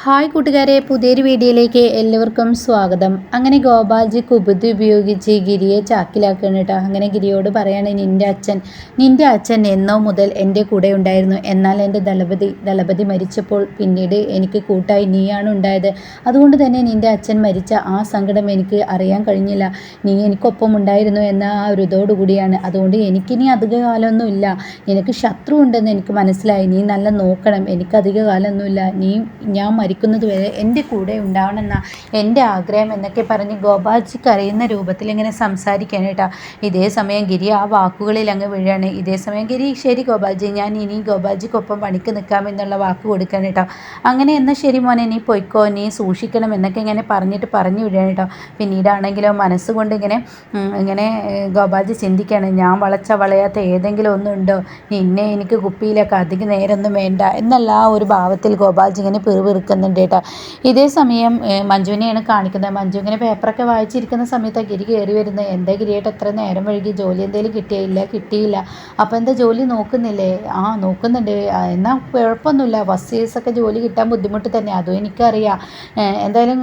Hi കൂട്ടുകാരെ പുതിയൊരു വീഡിയോയിലേക്ക് എല്ലാവർക്കും സ്വാഗതം. അങ്ങനെ ഗോപാൽജി കുബുദ്ധി ഉപയോഗിച്ച് ഗിരിയെ ചാക്കിലാക്കുകയാണ് കേട്ടോ. അങ്ങനെ ഗിരിയോട് പറയാണ് നിന്റെ അച്ഛൻ നിന്റെ അച്ഛൻ എന്നോ മുതൽ എന്റെ കൂടെ ഉണ്ടായിരുന്നു. എന്നാൽ എന്റെ ദളപതി ദളപതി മരിച്ചപ്പോൾ പിന്നീട് എനിക്ക് കൂട്ടായി നീയാണ് ഉണ്ടായത്. അതുകൊണ്ട് തന്നെ നിന്റെ അച്ഛൻ മരിച്ച ആ സങ്കടം എനിക്ക് അറിയാൻ കഴിഞ്ഞില്ല. നീ എനിക്കൊപ്പം ഉണ്ടായിരുന്നു എന്ന ആ ഒരു ഇതോടുകൂടിയാണ് അതുകൊണ്ട് എനിക്കിനി അധിക കാലമൊന്നുമില്ല നിനക്ക് ശത്രു ഉണ്ടെന്ന് എനിക്ക് മനസ്സിലായി. നീ നല്ല നോക്കണം. എനിക്ക് അധിക കാലമൊന്നുമില്ല നീ ഞാൻ മരിക്കുന്നത് വരെ എന്റെ കൂടെ ഉണ്ടാവണമെന്ന എന്റെ ആഗ്രഹം എന്നൊക്കെ പറഞ്ഞ് ഗോപാൽജി കരയുന്ന രൂപത്തിൽ ഇങ്ങനെ സംസാരിക്കാനായിട്ടാ ഇതേ സമയം ഗിരി ആ വാക്കുകളിൽ അങ്ങ് വീഴാണ്. ഇതേ സമയം ഗിരി ശരി ഗോപാൽജി ഞാൻ ഇനി ഗോപാൽജിക്കൊപ്പം പണിക്ക് നിൽക്കാം എന്നുള്ള വാക്ക് കൊടുക്കാൻ കേട്ടോ. അങ്ങനെ എന്നാൽ ശരി മോനെ നീ പൊയ്ക്കോ നീ സൂക്ഷിക്കണം എന്നൊക്കെ ഇങ്ങനെ പറഞ്ഞിട്ട് പറഞ്ഞു വിടുകയാണ് കേട്ടോ. പിന്നീടാണെങ്കിലോ മനസ്സുകൊണ്ട് ഇങ്ങനെ ഇങ്ങനെ ഗോപാൽജി ചിന്തിക്കുകയാണ് ഞാൻ വളച്ച വളയാത്ത ഏതെങ്കിലും ഒന്നുണ്ടോ നിന്നെ എനിക്ക് കുപ്പിയിലൊക്കെ അധികം നേരമൊന്നും വേണ്ട എന്നല്ല ആ ഒരു ഭാവത്തിൽ ഗോപാൽജി ഇങ്ങനെ പിറുപിറുക്കുക നിൽക്കുന്നുണ്ട് കേട്ടോ. ഇതേ സമയം മഞ്ജുവിനെയാണ് കാണിക്കുന്നത്. മഞ്ജു ഇങ്ങനെ പേപ്പറൊക്കെ വായിച്ചിരിക്കുന്ന സമയത്ത് ഗിരി കയറി വരുന്നത്. എന്താ ഗിരിയായിട്ട് എത്ര നേരം വഴുകി? ജോലി എന്തെങ്കിലും കിട്ടിയില്ല കിട്ടിയില്ല. അപ്പോൾ എന്താ ജോലി നോക്കുന്നില്ലേ? ആ നോക്കുന്നുണ്ട്. എന്നാൽ കുഴപ്പമൊന്നുമില്ല. ഫസ്റ്റ് ഇയേഴ്സൊക്കെ ജോലി കിട്ടാൻ ബുദ്ധിമുട്ട് തന്നെ. അതും എനിക്കറിയാം. എന്തായാലും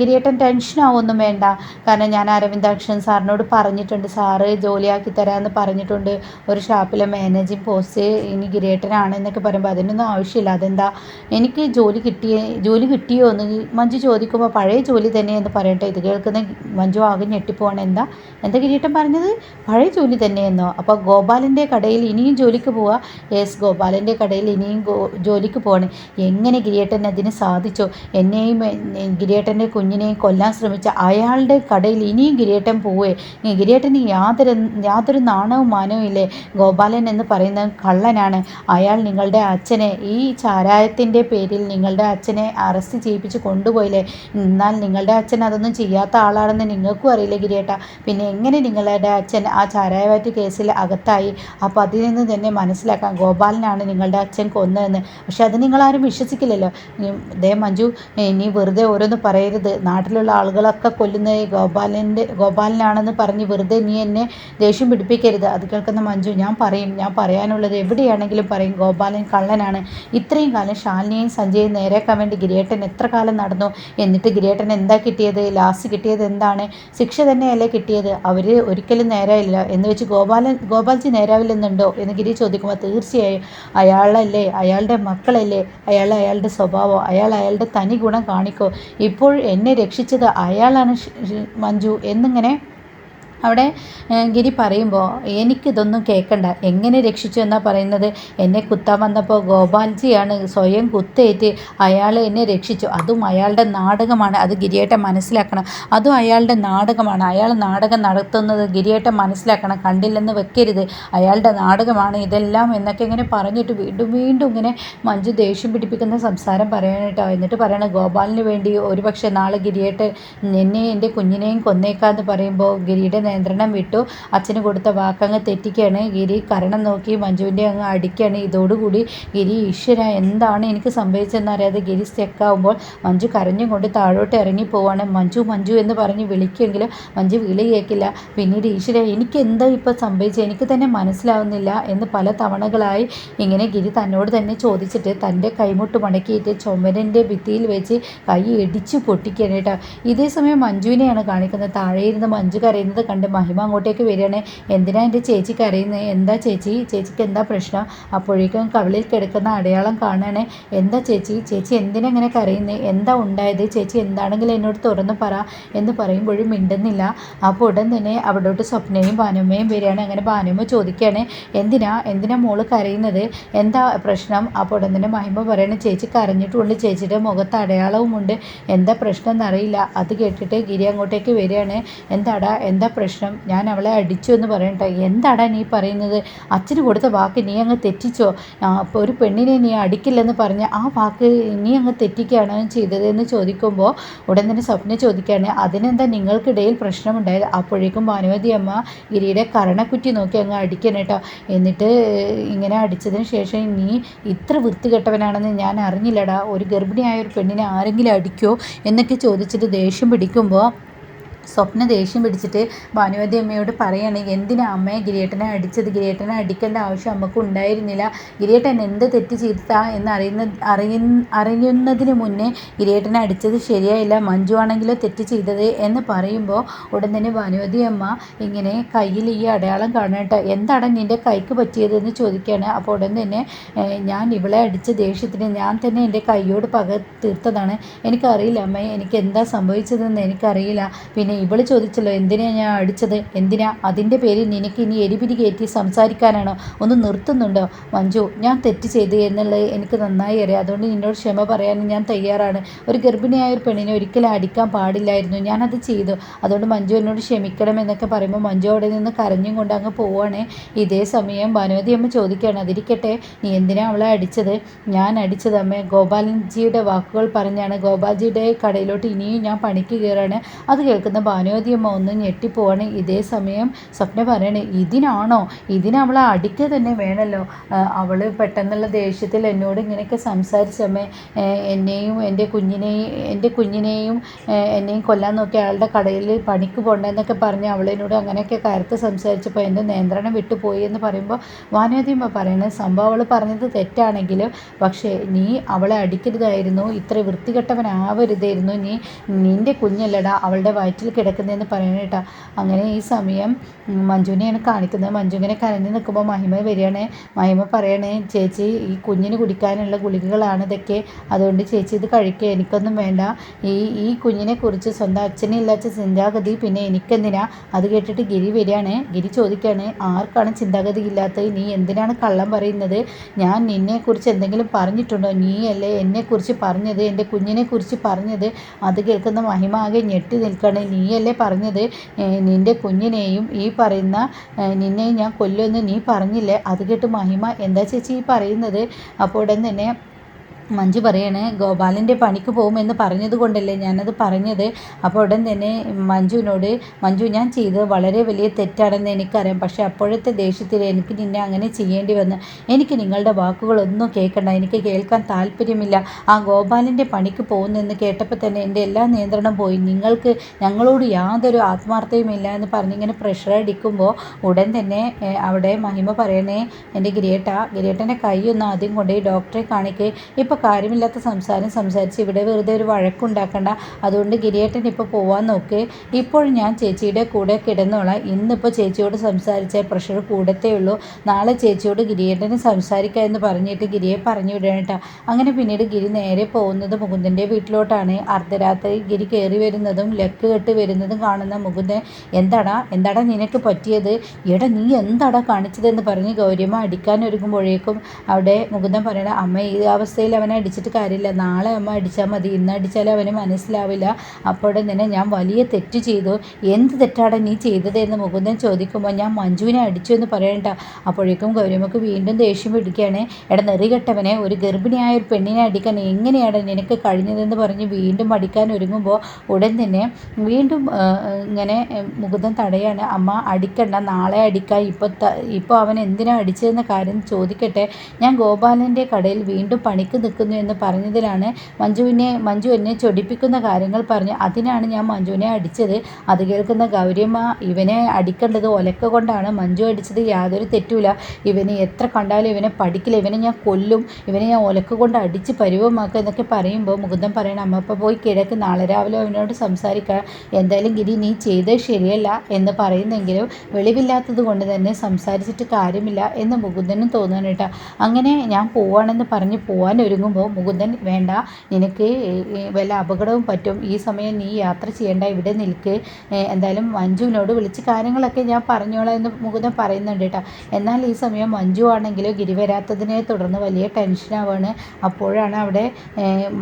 ഗിരിയേട്ടൻ ടെൻഷനാവൊന്നും വേണ്ട. കാരണം ഞാൻ അരവിന്ദാക്ഷൻ സാറിനോട് പറഞ്ഞിട്ടുണ്ട്. സാറ് ജോലിയാക്കി തരാമെന്ന് പറഞ്ഞിട്ടുണ്ട്. ഒരു ഷാപ്പിലെ മാനേജിങ് പോസ്റ്റ് ഇനി ഗിരിയേട്ടനാണ് എന്നൊക്കെ പറയുമ്പോൾ അതിനൊന്നും ആവശ്യമില്ല. അതെന്താ? എനിക്ക് ജോലി കിട്ടിയേ ജോലി കിട്ടിയോ എന്ന് മഞ്ജു ചോദിക്കുമ്പോൾ പഴയ ജോലി തന്നെ എന്ന് പറയട്ടെ. ഇത് കേൾക്കുന്ന മഞ്ജു ആകെ ഞെട്ടിപ്പോവാണ്. എന്താ? എന്താ കിരീട്ടം പറഞ്ഞത്? പഴയ ജോലി തന്നെയെന്നോ അപ്പോൾ ഗോപാലന്റെ കടയിൽ ഇനിയും ജോലിക്ക് പോവുക യെസ് ഗോപാലന്റെ കടയിൽ ഇനിയും ജോലിക്ക് പോവാണ്. എങ്ങനെ ഗിരിയേട്ടൻ അതിന് സാധിച്ചോ? എന്നെയും ഗിരിയേട്ടന്റെ കുഞ്ഞിനെയും കൊല്ലാൻ ശ്രമിച്ച അയാളുടെ കടയിൽ ഇനിയും ഗിരിയേട്ടൻ പോവേ? ഗിരിയേട്ടന് യാതൊരു യാതൊരു നാണവും മാനവും ഇല്ലേ? ഗോപാലൻ എന്ന് പറയുന്ന കള്ളനാണ്. അയാൾ നിങ്ങളുടെ അച്ഛനെ ഈ ചാരായത്തിന്റെ പേരിൽ നിങ്ങളുടെ അച്ഛനെ അറസ്റ്റ് ചെയ്യിപ്പിച്ച് കൊണ്ടുപോയില്ലേ? എന്നാൽ നിങ്ങളുടെ അച്ഛൻ അതൊന്നും ചെയ്യാത്ത ആളാണെന്ന് നിങ്ങൾക്കും അറിയില്ലേ ഗിരിയേട്ട? പിന്നെ എങ്ങനെ നിങ്ങളുടെ അച്ഛൻ ആ ചാരായവാറ്റ് കേസിൽ അകത്തായി? അപ്പോൾ അതിൽ നിന്ന് തന്നെ മനസ്സിലാക്കാം ഗോപാലനാണ് നിങ്ങളുടെ അച്ഛൻ കൊന്നതെന്ന്. പക്ഷെ അത് നിങ്ങളാരും വിശ്വസിക്കില്ലല്ലോ. ദേ മഞ്ജു നീ വെറുതെ ഓരോന്ന് പറയരുത്. നാട്ടിലുള്ള ആളുകളൊക്കെ കൊല്ലുന്നത് ഗോപാലന്റെ ഗോപാലനാണെന്ന് പറഞ്ഞ് വെറുതെ നീ എന്നെ ദേഷ്യം പിടിപ്പിക്കരുത്. അത് കേൾക്കുന്ന മഞ്ജു ഞാൻ പറയും ഞാൻ പറയാനുള്ളത് എവിടെയാണെങ്കിലും പറയും ഗോപാലൻ കള്ളനാണ്. ഇത്രയും കാലം ശാലിനിയും സഞ്ജയും നേരെ നേരെയാക്കാൻ വേണ്ടി ഗിരിയേട്ടൻ എത്ര കാലം നടന്നു? എന്നിട്ട് ഗിരിയേട്ടൻ എന്താ കിട്ടിയത്? ലാസ്റ്റ് കിട്ടിയത് എന്താണ്? ശിക്ഷ തന്നെയല്ലേ കിട്ടിയത്? അവർ ഒരിക്കലും നേരായില്ല. എന്ന് വെച്ച് ഗോപാലൻ ഗോപാൽജി നേരാവില്ലെന്നുണ്ടോ? എന്ന് ഗിരി ചോദിക്കുമ്പോൾ തീർച്ചയായും അയാളല്ലേ? അയാളുടെ മക്കളല്ലേ? അയാൾ അയാളുടെ സ്വഭാവം. അയാൾ അയാളുടെ തനി ഗുണം കാണിക്കോ. ഇപ്പോൾ എന്നെ രക്ഷിച്ചത് അയാളാണ് മഞ്ജു എന്നിങ്ങനെ അവിടെ ഗിരി പറയുമ്പോൾ എനിക്കിതൊന്നും കേൾക്കണ്ട എങ്ങനെ രക്ഷിച്ചു എന്നാണ് പറയുന്നത്? എന്നെ കുത്താൻ വന്നപ്പോൾ ഗോപാൽജിയാണ് സ്വയം കുത്തേറ്റ് അയാൾ എന്നെ രക്ഷിച്ചു. അതും അയാളുടെ നാടകമാണ്. അത് ഗിരിയേട്ട മനസ്സിലാക്കണം. അതും അയാളുടെ നാടകമാണ്. അയാൾ നാടകം നടത്തുന്നത് ഗിരിയേട്ട മനസ്സിലാക്കണം. കണ്ടില്ലെന്ന് വെക്കരുത്. അയാളുടെ നാടകമാണ് ഇതെല്ലാം എന്നൊക്കെ ഇങ്ങനെ പറഞ്ഞിട്ട് വീണ്ടും വീണ്ടും ഇങ്ങനെ മഞ്ജു ദേഷ്യം പിടിപ്പിക്കുന്ന സംസാരം പറയാനായിട്ടോ എന്നിട്ട് പറയണത് ഗോപാലിന് വേണ്ടി ഒരുപക്ഷെ നാളെ ഗിരിയേട്ട് എന്നെ എന്റെ കുഞ്ഞിനെയും കൊന്നേക്കാന്ന് പറയുമ്പോൾ ഗിരിയുടെ നിയന്ത്രണം വിട്ടു. അച്ഛന് കൊടുത്ത വാക്കങ്ങ് തെറ്റിക്കുകയാണ് ഗിരി. കരണം നോക്കി മഞ്ജുവിന്റെ അങ്ങ് അടിക്കുകയാണ് ഇതോടുകൂടി ഗിരി ഈശ്വര എന്താണ് എനിക്ക് സംഭവിച്ചതെന്നറിയാതെ ഗിരി സ്റ്റെക്കാവുമ്പോൾ മഞ്ജു കരഞ്ഞുകൊണ്ട് താഴോട്ട് ഇറങ്ങി പോവാണ്. മഞ്ജു മഞ്ജു എന്ന് പറഞ്ഞ് വിളിക്കുമെങ്കിലും മഞ്ജു വിളി കേൾക്കില്ല പിന്നീട് ഈശ്വര എനിക്ക് എന്താ ഇപ്പോൾ സംഭവിച്ചത്? എനിക്ക് തന്നെ മനസ്സിലാവുന്നില്ല എന്ന് പല തവണകളായി ഇങ്ങനെ ഗിരി തന്നോട് തന്നെ ചോദിച്ചിട്ട് തന്റെ കൈമുട്ട് മടക്കിയിട്ട് ചുമരന്റെ ഭിത്തിയിൽ വെച്ച് കൈ ഇടിച്ചു പൊട്ടിക്കുകയാണ് ഇതേ സമയം മഞ്ജുവിനെയാണ് കാണിക്കുന്നത്. താഴെ ഇരുന്ന് മഞ്ജു കരയുന്നത് കണ്ട് മഹിമ അങ്ങോട്ടേക്ക് വരികയാണ്. എന്തിനാ എന്റെ ചേച്ചി കരയുന്നത് എന്താ ചേച്ചി? ചേച്ചിക്ക് എന്താ പ്രശ്നം? അപ്പോഴേക്കും കവിളിൽ കിടക്കുന്ന അടയാളം കാണുകയാണ്. എന്താ ചേച്ചി? ചേച്ചി എന്തിനാ ഇങ്ങനെ കരയുന്നത് എന്താ ഉണ്ടായത്? ചേച്ചി എന്താണെങ്കിലും എന്നോട് തുറന്ന് പറ എന്ന് പറയുമ്പോഴും മിണ്ടുന്നില്ല. അപ്പോൾ ഉടൻ തന്നെ അവിടോട്ട് സ്വപ്നയും ഭാനുമ്മയും വരികയാണ്. അങ്ങനെ ഭാനുമ്മ ചോദിക്കുകയാണ് എന്തിനാ? എന്തിനാ മോൾ കരയുന്നത്? എന്താ പ്രശ്നം? അപ്പോൾ ഉടൻ തന്നെ മഹിമ പറയണ ചേച്ചി കരഞ്ഞിട്ടുണ്ട് ചേച്ചിയുടെ മുഖത്ത് അടയാളവുമുണ്ട്. എന്താ പ്രശ്നം എന്നറിയില്ല. അത് കേട്ടിട്ട് ഗിരി അങ്ങോട്ടേക്ക് വരികയാണ്. എന്താടാ? എന്താ പ്രശ്നം? പ്രശ്നം. ഞാൻ അവളെ അടിച്ചു എന്ന് പറയട്ടെ എന്താടാ നീ പറയുന്നത്? അച്ഛന് കൊടുത്ത വാക്ക് നീ അങ്ങ് തെറ്റിച്ചോ? ഒരു പെണ്ണിനെ നീ അടിക്കില്ലെന്ന് പറഞ്ഞ് ആ വാക്ക് നീ അങ്ങ് തെറ്റിക്കുകയാണ് ചെയ്തതെന്ന് ചോദിക്കുമ്പോൾ ഉടൻ തന്നെ സ്വപ്ന ചോദിക്കുകയാണ് അതിനെന്താ നിങ്ങൾക്കിടയിൽ പ്രശ്നമുണ്ടായത്? അപ്പോഴേക്കും ഭാനുവതി അമ്മ ഗിരിയുടെ കരണക്കുറ്റി നോക്കി അങ്ങ് അടിക്കണം കേട്ടോ എന്നിട്ട് ഇങ്ങനെ അടിച്ചതിന് ശേഷം നീ ഇത്ര വൃത്തികെട്ടവനാണെന്ന് ഞാൻ അറിഞ്ഞില്ലടാ. ഒരു ഗർഭിണിയായ ഒരു പെണ്ണിനെ ആരെങ്കിലും അടിക്കോ എന്നൊക്കെ ചോദിച്ചിട്ട് ദേഷ്യം പിടിക്കുമ്പോൾ സ്വപ്ന ദേഷ്യം പിടിച്ചിട്ട് ഭാനുവതി അമ്മയോട് പറയുകയാണെങ്കിൽ എന്തിനാ അമ്മയെ ഗിരിയേട്ടനെ അടിച്ചത്? ഗിരിയേട്ടനെ അടിക്കേണ്ട ആവശ്യം അമ്മയ്ക്ക് ഉണ്ടായിരുന്നില്ല. ഗിരിയേട്ടൻ എന്ത് തെറ്റ് ചെയ്താ എന്ന് അറിയുന്ന അറിയ അറിയുന്നതിന് മുന്നേ ഗിരിയേട്ടനെ അടിച്ചത് ശരിയായില്ല. മഞ്ജു ആണെങ്കിലോ തെറ്റ് ചെയ്തത്? എന്ന് പറയുമ്പോൾ ഉടൻ തന്നെ ഭാനുവതി അമ്മ ഇങ്ങനെ കയ്യിൽ ഈ അടയാളം കാണട്ടെ എന്താണ് നിന്റെ കൈക്ക് പറ്റിയതെന്ന് ചോദിക്കുകയാണ്. അപ്പോൾ ഉടൻ തന്നെ ഞാൻ ഇവളെ അടിച്ച ദേഷ്യത്തിന് ഞാൻ തന്നെ എന്റെ കൈയോട് പക തീർത്തതാണ്. എനിക്കറിയില്ല അമ്മയെ എനിക്ക് എന്താ സംഭവിച്ചതെന്ന് എനിക്കറിയില്ല. പിന്നെ ഇവൾ ചോദിച്ചല്ലോ എന്തിനാ ഞാൻ അടിച്ചത്? എന്തിനാ? അതിന്റെ പേരിൽ നിനക്ക് ഇനി എരിപിരി കയറ്റി സംസാരിക്കാനാണോ? ഒന്ന് നിർത്തുന്നുണ്ടോ? മഞ്ജു ഞാൻ തെറ്റ് ചെയ്ത് എന്നുള്ളത് എനിക്ക് നന്നായി അറിയാം. അതുകൊണ്ട് നിന്നോട് ക്ഷമ പറയാനും ഞാൻ തയ്യാറാണ്. ഒരു ഗർഭിണിയായ ഒരു പെണ്ണിനെ ഒരിക്കലും അടിക്കാൻ പാടില്ലായിരുന്നു. ഞാനത് ചെയ്തു. അതുകൊണ്ട് മഞ്ജു എന്നോട് ക്ഷമിക്കണം എന്നൊക്കെ പറയുമ്പോൾ മഞ്ജു അവിടെ നിന്ന് കരഞ്ഞും കൊണ്ട് അങ്ങ് പോവുകയാണേ ഇതേ സമയം ഭാനുവതി അമ്മ ചോദിക്കുകയാണ് അതിരിക്കട്ടെ നീ എന്തിനാ അവളെ അടിച്ചത്? ഞാൻ അടിച്ചത് അമ്മ ഗോപാലൻജിയുടെ വാക്കുകൾ പറഞ്ഞാണ്. ഗോപാൽജിയുടെ കടയിലോട്ട് ഇനിയും ഞാൻ പണിക്ക് കയറാണ്. അത് കേൾക്കുന്ന ഭാനുവതിയമ്മ ഒന്ന് ഞെട്ടിപ്പോവാണ്. ഇതേ സമയം സ്വപ്ന പറയണേ ഇതിനാണോ? ഇതിന് അവളെ അടിക്കുക തന്നെ വേണമല്ലോ അവൾ പെട്ടെന്നുള്ള ദേഷ്യത്തിൽ എന്നോട് ഇങ്ങനെയൊക്കെ സംസാരിച്ചമ്മേ. എന്നെയും എന്റെ കുഞ്ഞിനെയും എന്റെ കുഞ്ഞിനെയും എന്നെയും കൊല്ലാൻ നോക്കി അയാളുടെ കടയിൽ പണിക്ക് പോകണ്ടെന്നൊക്കെ പറഞ്ഞ് അവളെന്നോട് അങ്ങനെയൊക്കെ കയർത്ത് സംസാരിച്ചപ്പോൾ എന്റെ നിയന്ത്രണം വിട്ടുപോയി എന്ന് പറയുമ്പോൾ ഭാനുവതിയമ്മ പറയുന്നത് സംഭവം അവൾ പറഞ്ഞത് തെറ്റാണെങ്കിലും പക്ഷേ നീ അവളെ അടിക്കരുതായിരുന്നു. ഇത്ര വൃത്തികെട്ടവനാവരുതായിരുന്നു. നീ നിന്റെ കുഞ്ഞല്ലടാ. അവളുടെ വയറ്റിൽ കിടക്കുന്നതെന്ന് പറയണേട്ടാ അങ്ങനെ ഈ സമയം മഞ്ജുവിനെയാണ് കാണിക്കുന്നത്. മഞ്ജു ഇങ്ങനെ കരഞ്ഞു നിൽക്കുമ്പോൾ മഹിമ വരികയാണ്. മഹിമ പറയണേ ചേച്ചി ഈ കുഞ്ഞിന് കുടിക്കാനുള്ള ഗുളികകളാണ് ഇതൊക്കെ. അതുകൊണ്ട് ചേച്ചി ഇത് കഴിക്കുക എനിക്കൊന്നും വേണ്ട. ഈ ഈ കുഞ്ഞിനെ കുറിച്ച് സ്വന്തം അച്ഛനെ ഇല്ലാച്ച ചിന്താഗതി പിന്നെ എനിക്കെന്തിനാ? അത് കേട്ടിട്ട് ഗിരി വരികയാണ്. ഗിരി ചോദിക്കുകയാണ് ആർക്കാണ് ചിന്താഗതി ഇല്ലാത്തത്? നീ എന്തിനാണ് കള്ളം പറയുന്നത്? ഞാൻ നിന്നെക്കുറിച്ച് എന്തെങ്കിലും പറഞ്ഞിട്ടുണ്ടോ? നീ അല്ലേ എന്നെക്കുറിച്ച് പറഞ്ഞത്? എന്റെ കുഞ്ഞിനെ കുറിച്ച് പറഞ്ഞത്? അത് കേൾക്കുന്ന മഹിമ ആകെ ഞെട്ടി നിൽക്കുകയാണ്. നീയല്ലേ പറഞ്ഞത്? നിന്റെ കുഞ്ഞിനെയും ഈ പറയുന്ന നിന്നെയും ഞാൻ കൊല്ലുമെന്ന് നീ പറഞ്ഞില്ലേ? അത് കേട്ട് മഹിമ എന്താ ചേച്ചി ഈ പറയുന്നത്? അപ്പോൾ ഉടൻ തന്നെ മഞ്ജു പറയണേ ഗോപാലിന്റെ പണിക്ക് പോകുമെന്ന് പറഞ്ഞത് കൊണ്ടല്ലേ ഞാനത് പറഞ്ഞത്? അപ്പോൾ ഉടൻ തന്നെ മഞ്ജുവിനോട് മഞ്ജു ഞാൻ ചെയ്തത് വളരെ വലിയ തെറ്റാണെന്ന് എനിക്കറിയാം. പക്ഷേ അപ്പോഴത്തെ ദേഷ്യത്തിൽ എനിക്ക് നിന്നെ അങ്ങനെ ചെയ്യേണ്ടി വന്നു എനിക്ക് നിങ്ങളുടെ വാക്കുകളൊന്നും കേൾക്കണ്ട. എനിക്ക് കേൾക്കാൻ താല്പര്യമില്ല. ആ ഗോപാലിന്റെ പണിക്ക് പോകുന്നെന്ന് കേട്ടപ്പോൾ തന്നെ എന്റെ എല്ലാ നിയന്ത്രണം പോയി. നിങ്ങൾക്ക് ഞങ്ങളോട് യാതൊരു ആത്മാർത്ഥയും ഇല്ല എന്ന് പറഞ്ഞിങ്ങനെ പ്രഷർ അടിക്കുമ്പോൾ ഉടൻ തന്നെ അവിടെ മഹിമ പറയണേ എന്റെ ഗിരിയേട്ട ഗിരിയേട്ടന്റെ കൈ ഒന്ന് ആദ്യം കൊണ്ടുപോയി ഡോക്ടറെ കാണിക്കുക ഇപ്പോൾ കാര്യമില്ലാത്ത സംസാരം സംസാരിച്ച് ഇവിടെ വെറുതെ ഒരു വഴക്കുണ്ടാക്കണ്ട. അതുകൊണ്ട് ഗിരിയേട്ടൻ ഇപ്പോൾ പോവാൻ നോക്കേ. ഇപ്പോൾ ഞാൻ ചേച്ചിയുടെ കൂടെ കിടന്നോളാം. ഇന്നിപ്പോൾ ചേച്ചിയോട് സംസാരിച്ച പ്രഷർ കൂടത്തേ ഉള്ളൂ. നാളെ ചേച്ചിയോട് ഗിരിയേട്ടന് സംസാരിക്കുക എന്ന് പറഞ്ഞിട്ട് ഗിരിയെ പറഞ്ഞു വിടണേട്ടാ അങ്ങനെ പിന്നീട് ഗിരി നേരെ പോകുന്നത് മുകുന്ദന്റെ വീട്ടിലോട്ടാണ്. അർദ്ധരാത്രി ഗിരി കയറി വരുന്നതും ലക്ക് കെട്ട് വരുന്നതും കാണുന്ന മുകുന്ദൻ എന്താടാ? എന്താടാ നിനക്ക് പറ്റിയത്? എടാ നീ എന്താടാ കാണിച്ചതെന്ന് പറഞ്ഞ് ഗൗരിയമ്മ അടിക്കാൻ ഒരുങ്ങുമ്പോഴേക്കും അവിടെ മുകുന്ദൻ പറയണ അമ്മ ഈ അവസ്ഥയിൽ അവൻ അവനെ അടിച്ചിട്ട് കാര്യമില്ല. നാളെ അമ്മ അടിച്ചാൽ മതി. ഇന്ന് അടിച്ചാലേ അവന് മനസ്സിലാവില്ല. അപ്പോഴും നിന്നെ ഞാൻ വലിയ തെറ്റ് ചെയ്തു. എന്ത് തെറ്റാണ് നീ ചെയ്തത് എന്ന് മുകുന്ദൻ ചോദിക്കുമ്പോൾ ഞാൻ മഞ്ജുവിനെ അടിച്ചു എന്ന് പറയണ്ട. അപ്പോഴേക്കും ഗൗരിമക്ക് വീണ്ടും ദേഷ്യം പിടിക്കുകയാണ്. എടാ നെറികെട്ടവനെ ഒരു ഗർഭിണിയായ ഒരു പെണ്ണിനെ അടിക്കാൻ എങ്ങനെയാണ് നിനക്ക് കഴിഞ്ഞതെന്ന് പറഞ്ഞ് വീണ്ടും അടിക്കാൻ ഒരുങ്ങുമ്പോൾ ഉടൻ തന്നെ വീണ്ടും ഇങ്ങനെ മുകുന്ദൻ തടയാണ്. അമ്മ അടിക്കണ്ട. നാളെ അടിക്കാം ഇപ്പോൾ ഇപ്പോൾ അവൻ എന്തിനാണ് അടിച്ചതെന്ന കാര്യം ചോദിക്കട്ടെ. ഞാൻ ഗോപാലന്റെ കടയിൽ വീണ്ടും പണിക്ക് നിൽക്കുന്നു എന്ന് പറഞ്ഞതിലാണ് മഞ്ജുവിനെ മഞ്ജു എന്നെ ചൊടിപ്പിക്കുന്ന കാര്യങ്ങൾ പറഞ്ഞു അതിനാണ് ഞാൻ മഞ്ജുവിനെ അടിച്ചത്. അത് കേൾക്കുന്ന ഗൗരിയമ്മ ഇവനെ അടിക്കേണ്ടത് ഒലക്ക കൊണ്ടാണ്. മഞ്ജു അടിച്ചത് യാതൊരു തെറ്റുമില്ല. ഇവനെ എത്ര കണ്ടാലും ഇവനെ പഠിക്കില്ല. ഇവനെ ഞാൻ കൊല്ലും. ഇവനെ ഞാൻ ഒലക്ക കൊണ്ട് അടിച്ച് പരിവമാക്കുക എന്നൊക്കെ പറയുമ്പോൾ മുകുന്ദൻ പറയണം അമ്മ ഇപ്പോൾ പോയി കിഴക്ക് നാളെ രാവിലെ അവനോട് സംസാരിക്കുക എന്തായാലും ഗിരി നീ ചെയ്തത് ശരിയല്ല എന്ന് പറയുന്നെങ്കിലും വെളിവില്ലാത്തത് കൊണ്ട് തന്നെ സംസാരിച്ചിട്ട് കാര്യമില്ല എന്ന് മുകുന്ദനും തോന്നുന്നു കേട്ടോ. അങ്ങനെ ഞാൻ പോവാണെന്ന് പറഞ്ഞ് പോകാൻ ഒരുങ്ങും. തുടങ്ങുമ്പോൾ മുകുന്ദൻ വേണ്ട. നിനക്ക് വല്ല അപകടവും പറ്റും. ഈ സമയം നീ യാത്ര ചെയ്യേണ്ട. ഇവിടെ നിൽക്ക്. എന്തായാലും മഞ്ജുവിനോട് വിളിച്ച് കാര്യങ്ങളൊക്കെ ഞാൻ പറഞ്ഞോളാം എന്ന് മുകുന്ദൻ പറയുന്നുണ്ട് കേട്ടോ. എന്നാൽ ഈ സമയം മഞ്ജു ആണെങ്കിലും ഗിരി വരാത്തതിനെ തുടർന്ന് വലിയ ടെൻഷനാവാണ് അപ്പോഴാണ് അവിടെ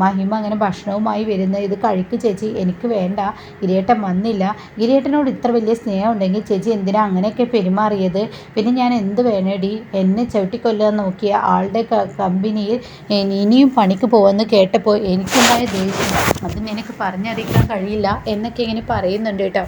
മഹിമ അങ്ങനെ ഭക്ഷണവുമായി വരുന്നത്. ഇത് കഴിക്ക് ചേച്ചി. എനിക്ക് വേണ്ട. ഗിരിയേട്ടൻ വന്നില്ല. ഗിരിയേട്ടനോട് ഇത്ര വലിയ സ്നേഹം ഉണ്ടെങ്കിൽ ചേച്ചി എന്തിനാ അങ്ങനെയൊക്കെ പെരുമാറിയത്? പിന്നെ ഞാൻ എന്ത് വേണേടി? എന്നെ ചവിട്ടിക്കൊല്ലാൻ നോക്കിയ ആളുടെ കമ്പനിയിൽ ഇനി ഇനിയും പണിക്ക് പോകുമെന്ന് കേട്ടപ്പോൾ എനിക്കുണ്ടായ ദേഷ്യം. അത് നിനക്ക് പറഞ്ഞറിയിക്കാൻ കഴിയില്ല എന്നൊക്കെ ഇങ്ങനെ പറയുന്നുണ്ട് കേട്ടോ.